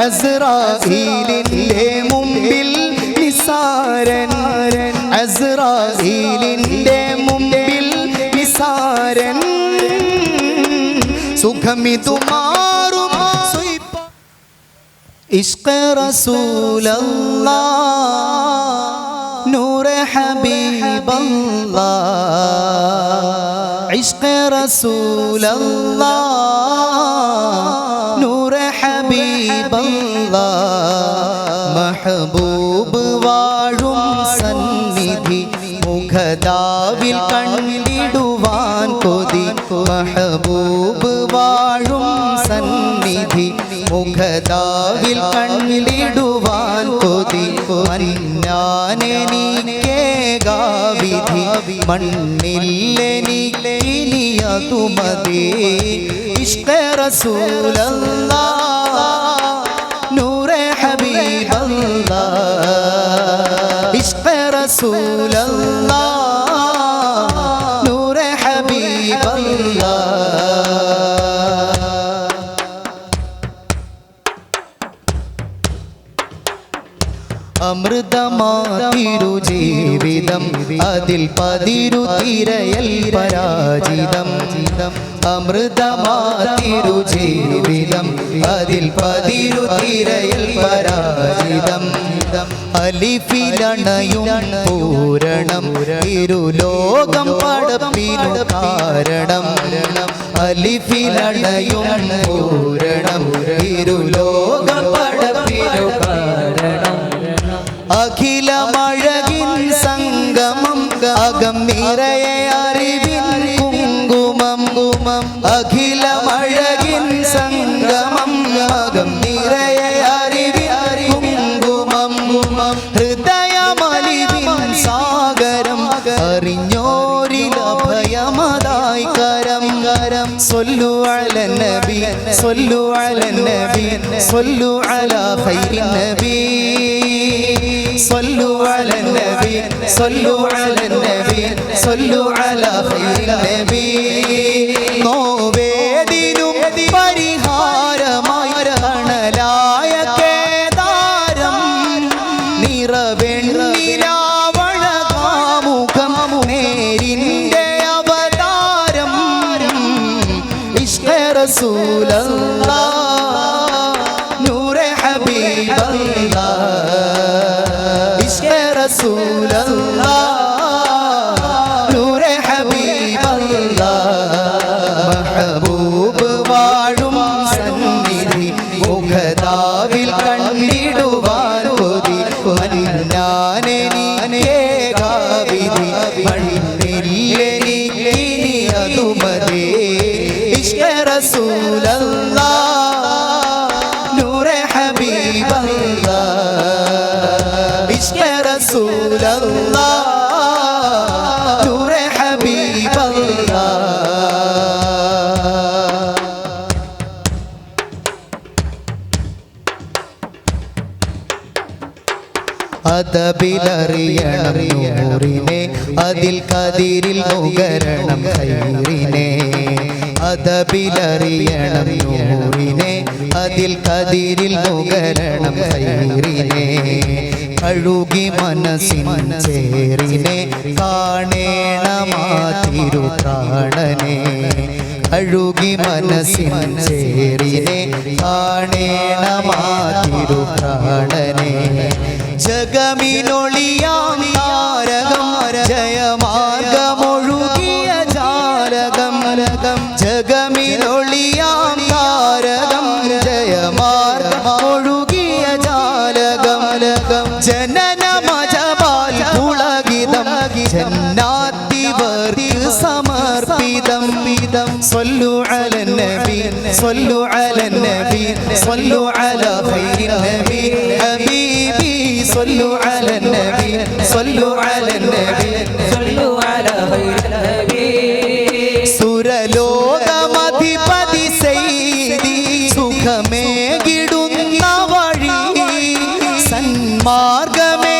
അസ്രാഈലിന്റെ മുമ്പിൽ നിസാരൻ മുമ്പിൽ നിസാരൻ സുഖമിതു മാറും. ഇഷ്ക റസൂലല്ലാ നൂറ് ഹബീബല്ലാ ഇഷ്ക റസൂലല്ലാ നൂറ് ഹബീബല്ലാ മഹബൂബ് വാഴും സന്നിധി മുഖദാവിൽ കൊതി മഹബൂബ് വാഴും സന്നിധി മുഖതാവിൽ കണ്ടിടുവാൻ കൊതി. മന്നാനെനിക്കേകാവിധി മണ്ണില്ലെനിക്കിനി അതുമതി ഇഷ്ക റസൂലല്ലാ നൂറെ ഹബീബല്ല ഇഷ്ക റസൂലല്ലാ അമൃതമാതിരു ജീവിതം അതിൽ പതിരു തിരയൽ പരാജിതം. അമൃതമാതിരു ജീവിതം അതിൽ പതിരു തിരയൽ പരാജിതം. അലിഫിലണയും പൂരണം. ഇരുലോകം പടപ്പിനു കാരണം. അലിഫിലണയും പൂരണം. ഇരുലോകം അഖിലമഴകിൻ സംഗമം അകം നിറയെ അറിവിൻ കുങ്കുമം. കുമം അഖിലമഴകിൻ സംഗമം അകം നിറയെ അറിവിൻ കുങ്കുമം. കുമം ഹൃദയമലിവിൻ സാഗരം അറിഞ്ഞോരിലഭയമതായി കരം കരം. സൊല്ലു അല നബി സൊല്ലു അല നബി സൊല്ലു അല നബി. صلوا على النبي صلوا على النبي صلوا على خير النبي നോവേദിനും പരിഹാരമായ തണലായ കേദാരം നിറവെണ്ണിലാവഴകാമുഖം നേരിൻ്റെ അവതാരം ഇഷ്ക റസൂലല്ലാ റസൂലല്ലാ. അതബിലറിയണം നൂറിനെ അതിൽ കതിരിൽ നുകരണം ഹൈറിനെ. അതബിലറിയണം നൂറിനെ അതിൽ കതിരിൽ നുകരണം ഹൈറിനെ. കഴുകി മനസ്സിൻ കാണേണമാതിരു പ്രാണനെ അഴുകി മനസ്സിൻ കാണേണമാതിരു പ്രാണനെ ജഗമിനൊളിയാം താരകം ജയമാർഗമൊഴുകിയ ജാലകം. ജഗമിനൊളിയാം താരകം ജയമാർഗമൊഴുകിയ ജാലകം. ജനനമജപാൽ പുളകിതം ജന്നാത്തിവർക്ക് സമർപ്പിതം. വിധം സൊല്ലു അല നബി സ്വല്ലു അല നബി സ്വല്ലു അല നബി. ഹബീബി സൊല്ലു അല നബി സൊല്ലു അല നബി صلوا على خير النبي സുരലോകമധിപതി ചെയ്തി സുഖമേകിടുന്ന വഴി സന്മാർഗമേ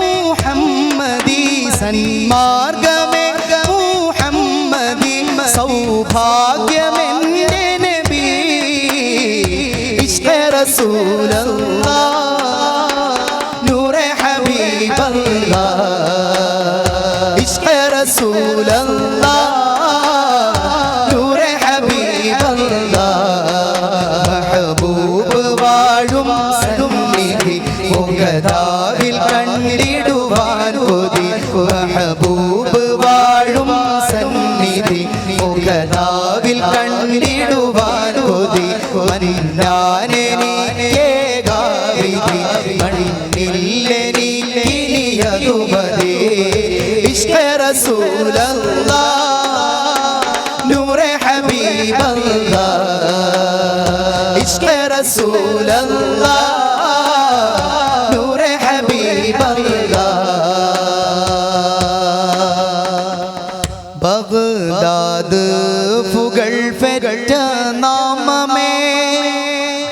മുഹമ്മദി സന്മാർഗമേ മുഹമ്മദി സൗഭാഗ്യമെന്റെ നബി ഇഷ്ക റസൂലല്ലാഹ് വാഴും സന്നിധി മുഖതാവിൽ കണ്ടിടുവാൻ കൊതി മഹബൂബ് വാഴും സന്നിധി മുഖതാവിൽ കണ്ടിടുവാൻ കൊതി മന്നാനെനിക്കേകാവിധി മണ്ണില്ലെനിക്കിനിയതുമതി ഇഷ്ക റസൂലല്ലാ നൂറെ ഹബീബല്ലാഹ് ബഗ്ദാദ് പുകൾ പെറ്റ നാമമേ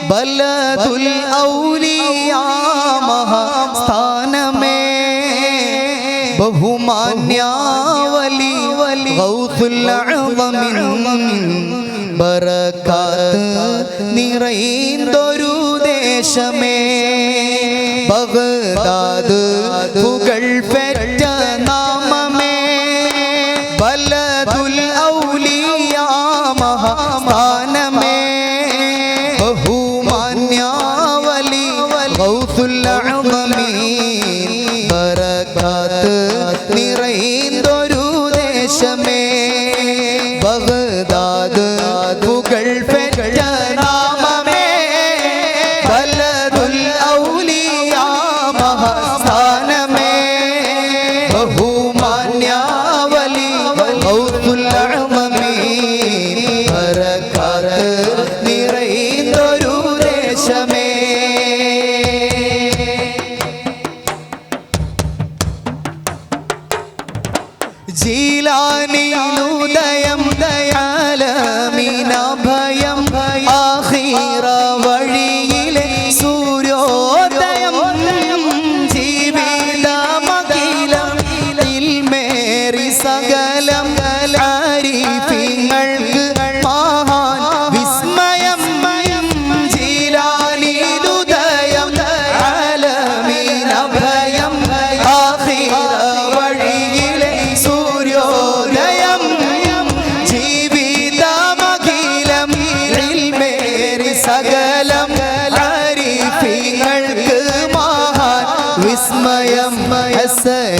ബലതുൽ ഔലിയാ മഹാസ്ഥാനമേ. ബഹുമാന്യാവലി വലി ഗൗസുൽ അഅ്ളമിൻ ബറകാത്ത് നിറയുന്നൊരു ദേശമേ. ബഗ്ദാദ് പുകൾ പെറ്റ നാമമേ. ബലതുൽ ഔലിയ മഹാസ്ഥാനമേ. ബഹുമാന്യാവലി ഗൗസുൽ അഅ്ളമീൻ ബറക്കാത്ത് നിറയുന്നൊരു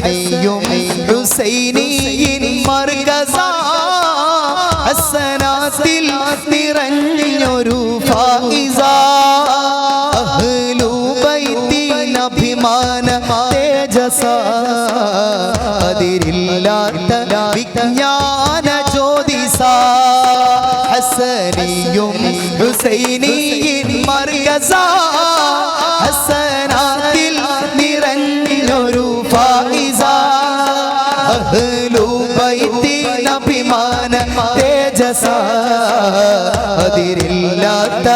ഹസനിയും ഹുസൈനിയിൻ മർഗസ ഹസനാത്തിൽ നിറഞ്ഞൊരു ഫായിസ. അഭിമാന തേജസ. അതിരില്ലാത്ത വിജ്ഞാന ജ്യോതിസ. ഹസനിയും ഹുസൈനിയിൻ മർഗസ അതിരില്ലാത്ത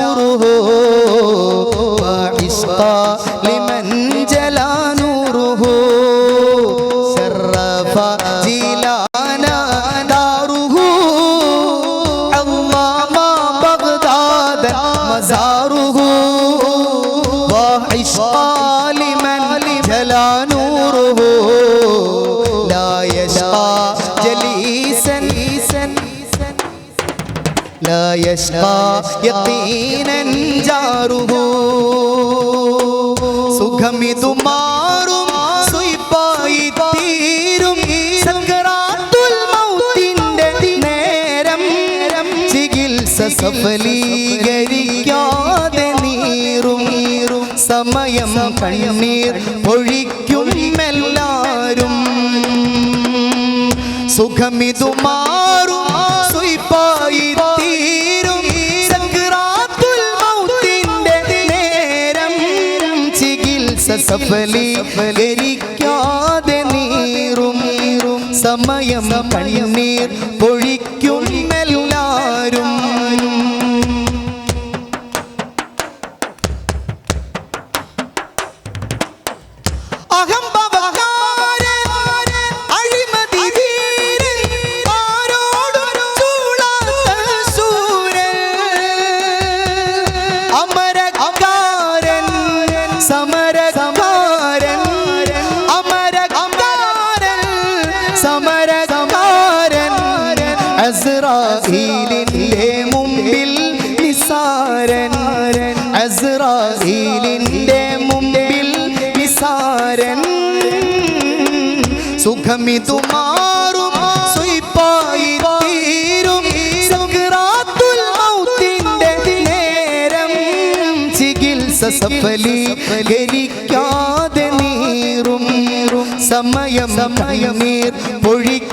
نوره وعشقا لمن جلا نوره شرف جيلانا داره علم بغداد مزاره وعشقا لمن جلا نوره لا يشقى جليسا لا يشقى يقينا جاره സുഖമിതു മാറും സുയിപ്പായി തീരും സങ്കറാത്തുൽ മൗത്തിന്റെ നേരം ചികിത്സ സഫലീകരിക്കാതെ നീറും സമയം കണ്ണീർ പൊഴിക്കും എല്ലാരും സുഖമിതു മാറും സഫലീകരിക്കാതെ നീറും. സമയം കണ്ണീർ നിസാരൻ അസ്രാഹീലിന്റെ മുമ്പിൽ നിസാരൻ. സുഖമിതു സുയിപ്പായി തീരും. സഫലീകരിക്കാതെ നീറും. സമയം കണ്ണീർ പൊഴിക്കും.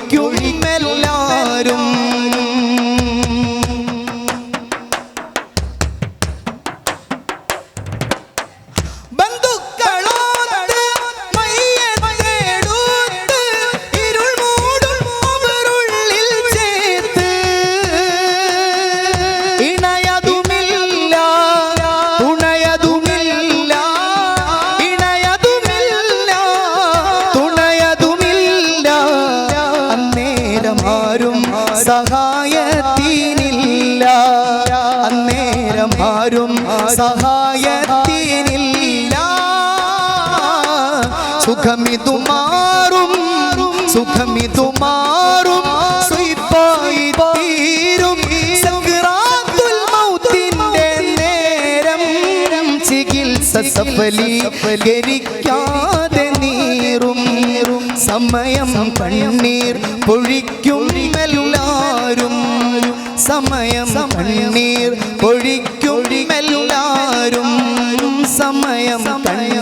സഹായത്തിനില്ല. അന്നേരം ആരും സഹായത്തിനില്ല. സുഖമിതു മാറും സുഖമിതു മാറും തീരും. നേരം സഫലീകരിക്കാതെ നീറും. സമയം പണ്ണീർ പൊഴിക്കുഴിമെല്ലാരും എല്ലാരും. സമയം പണ്ണീർ പൊഴിക്കുഴിമെല്ലാരും എല്ലാരും. സമയം പണ്ണീർ